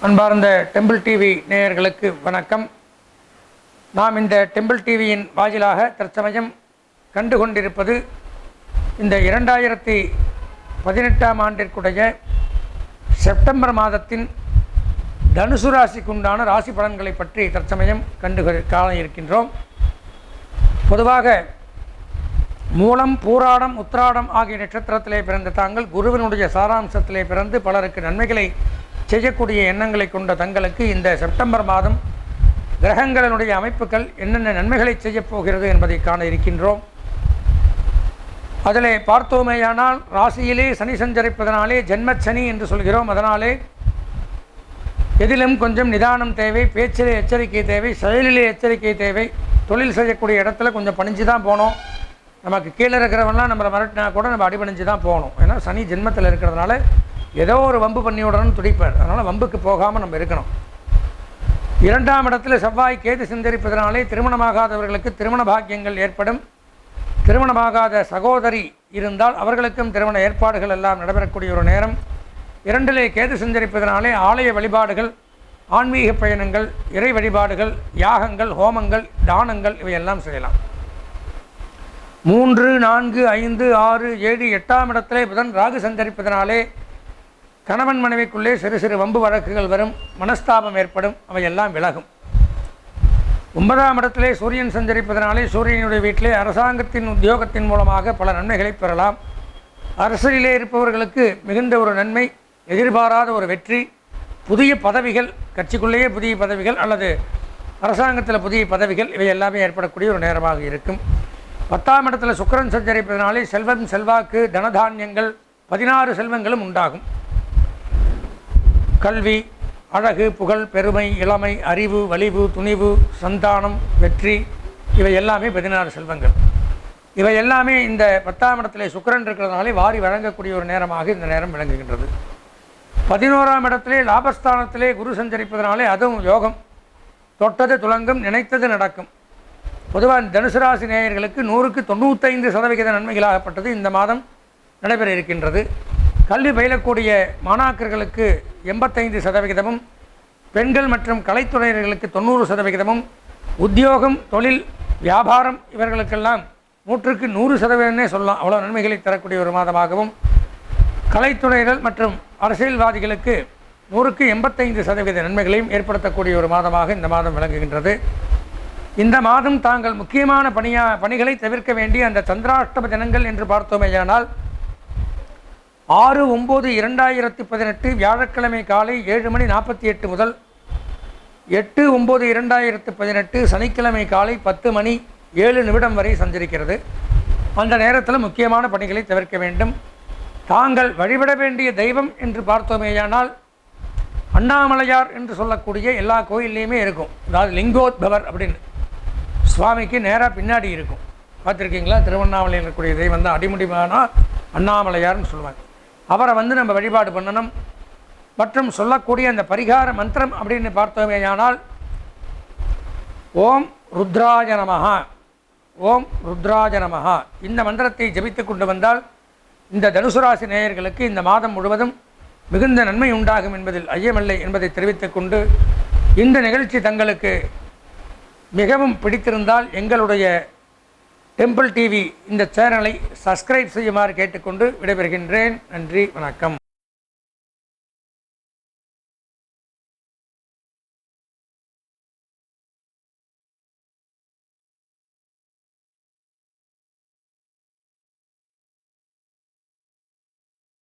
அன்பார்ந்த temple TV நேயர்களுக்கு வணக்கம். நாம் இந்த டெம்பிள் டிவியின் வாயிலாக தற்சமயம் கண்டு கொண்டிருப்பது இந்த இரண்டாயிரத்தி பதினெட்டாம் ஆண்டிற்குடைய செப்டம்பர் மாதத்தின் தனுசு ராசிக்குண்டான ராசி பலன்களை பற்றி தற்சமயம் கண்டு காண இருக்கின்றோம் பொதுவாக மூலம் பூராடம் உத்திராடம் ஆகிய நட்சத்திரத்திலே பிறந்த தாங்கள் குருவினுடைய சாராம்சத்திலே பிறந்து பலருக்கு நன்மைகளை செய்யக்கூடிய எண்ணங்களை கொண்ட தங்களுக்கு இந்த செப்டம்பர் மாதம் கிரகங்களினுடைய அமைப்புகள் என்னென்ன நன்மைகளை செய்யப் போகிறது என்பதை காண இருக்கின்றோம். அதில் பார்த்தோமேயானால் ராசியிலே சனி சஞ்சரிப்பதனாலே ஜென்மச்சனி என்று சொல்கிறோம். அதனாலே எதிலும் கொஞ்சம் நிதானம் தேவை பேச்சிலே எச்சரிக்கை தேவை செயலிலே எச்சரிக்கை தேவை. தொழில் செய்யக்கூடிய இடத்துல கொஞ்சம் பணிஞ்சு தான் போகணும் நமக்கு கீழே இருக்கிறவன்லாம் நம்மளை மிரட்டினா கூட நம்ம அடிபணிஞ்சு தான் போகணும். ஏன்னா சனி ஜென்மத்தில் இருக்கிறதுனால ஏதோ ஒரு வம்பு பண்ணி விடணும்னு துடிப்பார். அதனால் வம்புக்கு போகாமல் நம்ம இருக்கணும். இரண்டாம் இடத்துல செவ்வாய் கேது சிந்தரிப்பதனாலே திருமணமாகாதவர்களுக்கு திருமண பாக்கியங்கள் ஏற்படும். திருமணமாகாத சகோதரி இருந்தால் அவர்களுக்கும் திருமண ஏற்பாடுகள் எல்லாம் நடைபெறக்கூடிய ஒரு நேரம். இரண்டிலே கேது சஞ்சரிப்பதனாலே ஆலய வழிபாடுகள் ஆன்மீக பயணங்கள் இறை வழிபாடுகள் யாகங்கள் ஹோமங்கள் தானங்கள் இவையெல்லாம் செய்யலாம். மூன்று நான்கு ஐந்து ஆறு ஏழு எட்டாம் இடத்திலே புதன் ராகு சஞ்சரிப்பதனாலே கணவன் மனைவிக்குள்ளே சிறு சிறு வம்பு வழக்குகள் வரும் மனஸ்தாபம் ஏற்படும் அவையெல்லாம் விலகும். ஒன்பதாம் இடத்திலே சூரியன் சஞ்சரிப்பதனாலே சூரியனுடைய வீட்டிலே அரசாங்கத்தின் உத்தியோகத்தின் மூலமாக பல நன்மைகளை பெறலாம். அரசியலிலே இருப்பவர்களுக்கு மிகுந்த ஒரு நன்மை எதிர்பாராத ஒரு வெற்றி. புதிய பதவிகள் கட்சிக்குள்ளேயே புதிய பதவிகள் அல்லது அரசாங்கத்தில் புதிய பதவிகள் இவை எல்லாமே ஏற்படக்கூடிய ஒரு நேரமாக இருக்கும். பத்தாம் இடத்துல சுக்கிரன் சஞ்சரிப்பதனாலே செல்வம் செல்வாக்கு தனதானியங்கள் பதினாறு செல்வங்களும் உண்டாகும். கல்வி அழகு புகழ் பெருமை இளமை அறிவு வலிவு துணிவு சந்தானம் வெற்றி இவை எல்லாமே பதினாறு செல்வங்கள். இவை எல்லாமே இந்த பத்தாம் இடத்திலே சுக்கரன் இருக்கிறதுனாலே வாரி வழங்கக்கூடிய ஒரு நேரமாக இந்த நேரம் விளங்குகின்றது. பதினோராம் இடத்திலே லாபஸ்தானத்திலே குரு சஞ்சரிப்பதனாலே அதுவும் யோகம். தொட்டது துலங்கும் நினைத்தது நடக்கும். பொதுவாக தனுசு ராசி நேயர்களுக்கு நூறுக்கு தொண்ணூத்தைந்து சதவிகித நன்மைகளாகப்பட்டது இந்த மாதம் நடைபெற இருக்கின்றது. கல்வி பயிலக்கூடிய மாணாக்கர்களுக்கு எண்பத்தைந்து சதவிகிதமும் பெண்கள் மற்றும் கலைத்துறையினர்களுக்கு தொண்ணூறு சதவிகிதமும் உத்தியோகம் தொழில் வியாபாரம் இவர்களுக்கெல்லாம் நூற்றுக்கு நூறு சதவீதம்னே சொல்லலாம். அவ்வளோ நன்மைகளை தரக்கூடிய ஒரு மாதமாகவும் கலைத்துறையினர் மற்றும் அரசியல்வாதிகளுக்கு நூறுக்கு எண்பத்தைந்து சதவீத நன்மைகளையும் ஏற்படுத்தக்கூடிய ஒரு மாதமாக இந்த மாதம் விளங்குகின்றது. இந்த மாதம் தாங்கள் முக்கியமான பணியா பணிகளை தவிர்க்க வேண்டிய அந்த சந்திராஷ்டம தினங்கள் என்று பார்த்தோமேயானால் ஆறு ஒம்பது இரண்டாயிரத்தி பதினெட்டு வியாழக்கிழமை காலை ஏழு மணி நாற்பத்தி எட்டு முதல் எட்டு ஒம்பது இரண்டாயிரத்து பதினெட்டு சனிக்கிழமை காலை பத்து மணி ஏழு நிமிடம் வரை சந்திருக்கிறது அந்த நேரத்தில் முக்கியமான பணிகளை தவிர்க்க வேண்டும். தாங்கள் வழிபட வேண்டிய தெய்வம் என்று பார்த்தோமேயானால் அண்ணாமலையார் என்று சொல்லக்கூடிய எல்லா கோயில்லையுமே இருக்கும். அதாவது லிங்கோத்பவர் அப்படின்னு சுவாமிக்கு நேராக பின்னாடி இருக்கும். பார்த்துருக்கீங்களா? திருவண்ணாமலையில் இருக்கக்கூடிய தெய்வம் தான் அடிமுடிமான அண்ணாமலையார்னு சொல்லுவாங்க. அவரை வந்து நம்ம வழிபாடு பண்ணணும். மற்றும் சொல்லக்கூடிய அந்த பரிகார மந்திரம் அப்படின்னு பார்த்தோமேயானால் ஓம் ருத்ராஜ நமஹா ஓம் ருத்ராஜ நமஹா. இந்த மந்திரத்தை ஜபித்து கொண்டு வந்தால் இந்த தனுசுராசி நேயர்களுக்கு இந்த மாதம் முழுவதும் மிகுந்த நன்மை உண்டாகும் என்பதில் ஐயமில்லை என்பதை தெரிவித்துக் கொண்டு இந்த நிகழ்ச்சி தங்களுக்கு மிகவும் பிடித்திருந்தால் எங்களுடைய டெம்பிள் டிவி இந்த சேனலை சப்ஸ்கிரைப் செய்யுமாறு கேட்டுக்கொண்டு விடைபெறுகின்றேன். நன்றி வணக்கம்.